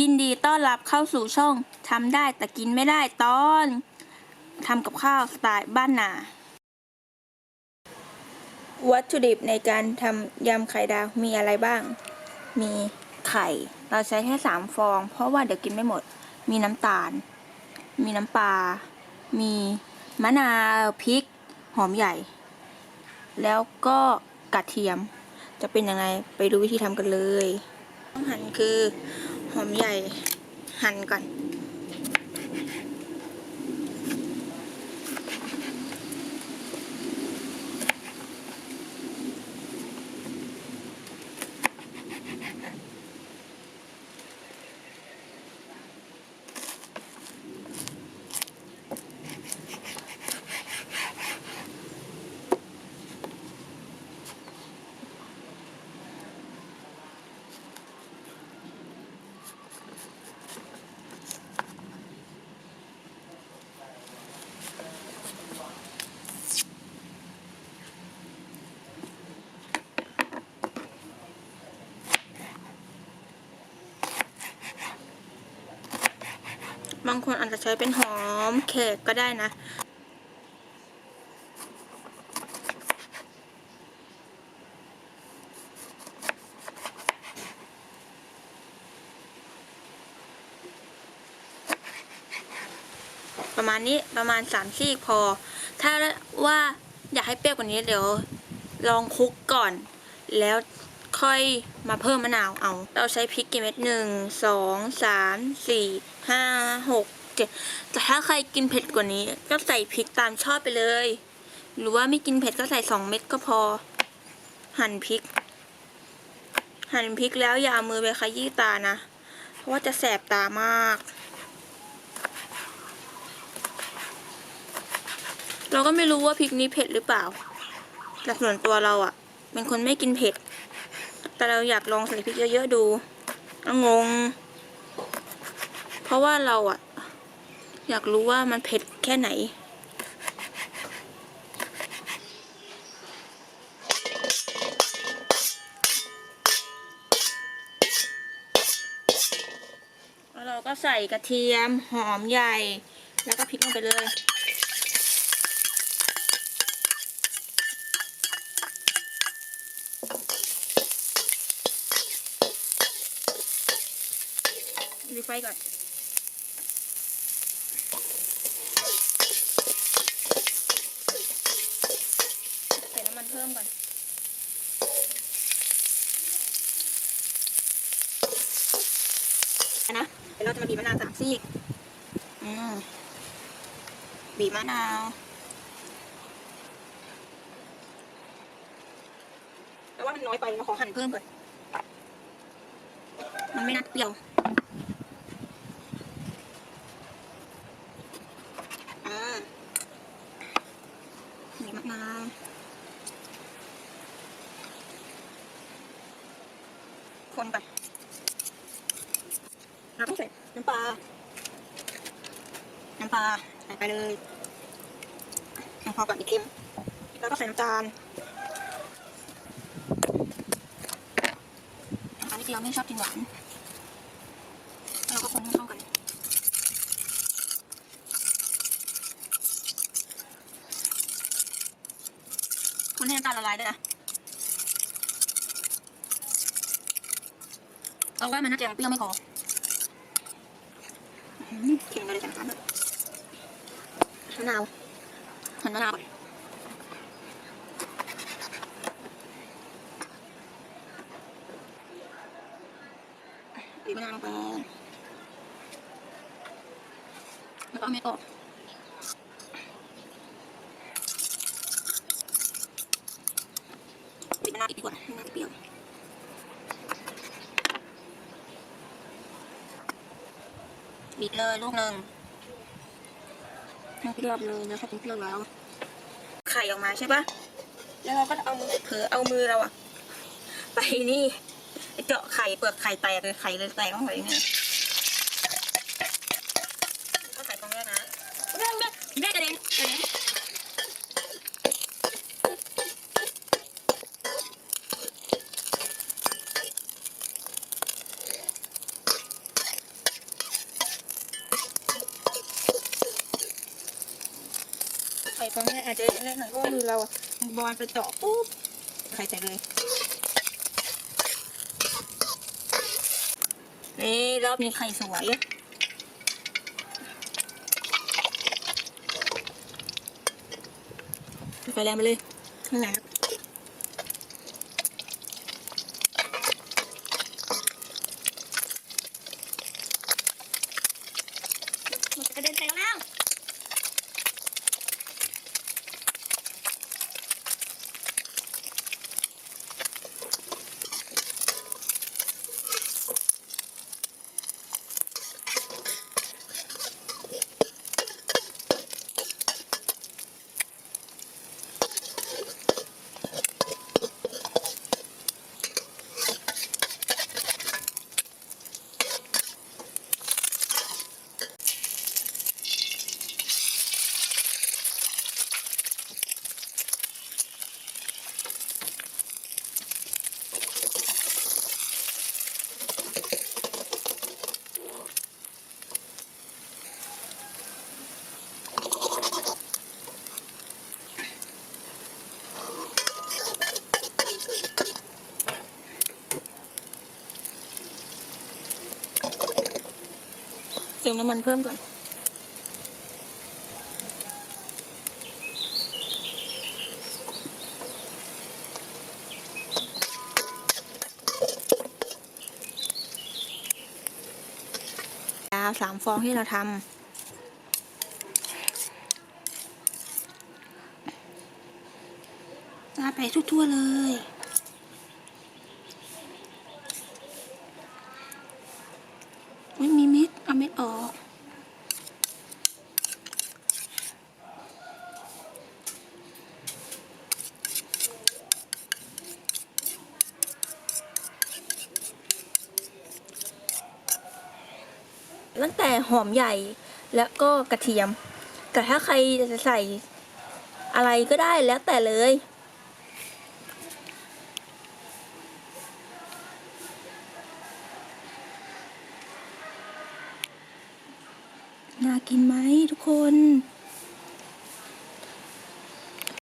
ยินดีต้อนรับเข้าสู่ช่องทำได้แต่กินไม่ได้ตอนทำกับข้าวสไตล์บ้านนา วัตถุดิบในการทำยำไข่ดาวมีอะไรบ้าง มีไข่ เราใช้แค่สามฟอง เพราะว่าเดี๋ยวกินไม่หมด มีน้ำตาล มีน้ำปลา มีมะนาวพริก หอมใหญ่ แล้วก็กระเทียม จะเป็นยังไงไปดูวิธีทำกันเลยต้องหั่นคือ หอมใหญ่หั่นก่อน บางคนอาจจะใช้เป็นหอมแขกก็ได้นะ ประมาณนี้ประมาณสามซี่พอ ถ้าว่าอยากให้เปรี้ยวกว่านี้เดี๋ยวลองคลุกก่อนแล้ว ค่อยมาเพิ่มมะนาวเอา เราใช้พริกกี่เม็ดหนึ่งสองสามสี่ห้าหกเจ็ดแต่ถ้าใครกินเผ็ดกว่านี้ ก็ใส่พริกตามชอบไปเลย หรือว่าไม่กินเผ็ดก็ใส่สองเม็ดก็พอ หั่นพริก หั่นพริกแล้วอย่าเอามือไปขยี้ตานะ เพราะว่าจะแสบตามาก เราก็ไม่รู้ว่าพริกนี้เผ็ดหรือเปล่าแต่ส่วนตัวเราอะ่ะเป็นคนไม่กินเผ็ด แต่เราอยากลองใส่พริกเยอะๆดูอางง เพราะว่าเราอะ่ะอยากรู้ว่ามันเผ็ดแค่ไหน แล้วเราก็ใส่กระเทียมหอมใหญ่ แล้วก็พริกลงไปเลย ดูไฟก่อนใส่น้ำมันเพิ่มก่อนนะเดี๋ยวเราจะมาบีบมะนาวสามซีกอืมบีบมะนาวแต่ว่ามันน้อยไปเราขอหั่นเพิ่มก่อนมันไม่น่าเปรี้ยว อ่า บีบมะคนก่อนเราต้องใส่น้ำปลา น้ำปลาใส่ไปเลยพอก่อนอีกเค็มแล้วก็ใส่น้ำตาลน้ำตาลนิดเดียวไม่ชอบกินหวานแล้วเราก็คนให้เข้ากัน คนให้น้ำตาลละลายด้วยนะเราว่ามันน่าจะยังเปรี้ยวไม่พออืมเลยจังครับมะนาวหันมะนาวก่อนบีบมะนาวลงไปแล้วก็เอาเม็ดออกาวอีกดีกว่าไม่น่าจะเปรี้ยวบีบเลยลูกหนึ่งให้เปรี้ยวเลยแล้วถ้าเป็นเปรี้ยวแล้ว ไข่ออกมาใช่ปะแล้วเราก็เอามือเผลอเอามือเราอะไปนี่เจาะไข่เปลือกไข่แตกเลยไข่เลยแตกลงไปเนี่ยก็ใส่ตรงนี้นะแม่แม่แม่กระเด็นกระเด็น ข่ฟองแรกอาจจะเล็กหน่อยเพราะว่ามือเราบอลไปเจาะปุ๊บไข่แต่เลย นี่รอบนี้ไข่สวยไฟแรงไปเลยข้างหลังมันจะ เติมน้ำมันเพิ่มก่อนยาวสามฟองที่เราทำราไปทั่วๆเลย ไม่มี เม็ดเอาเม็ดออก ตั้งแต่หอมใหญ่แล้วก็กระเทียม แต่ถ้าใครจะใส่อะไรก็ได้แล้วแต่เลย น่ากินไหมทุกคน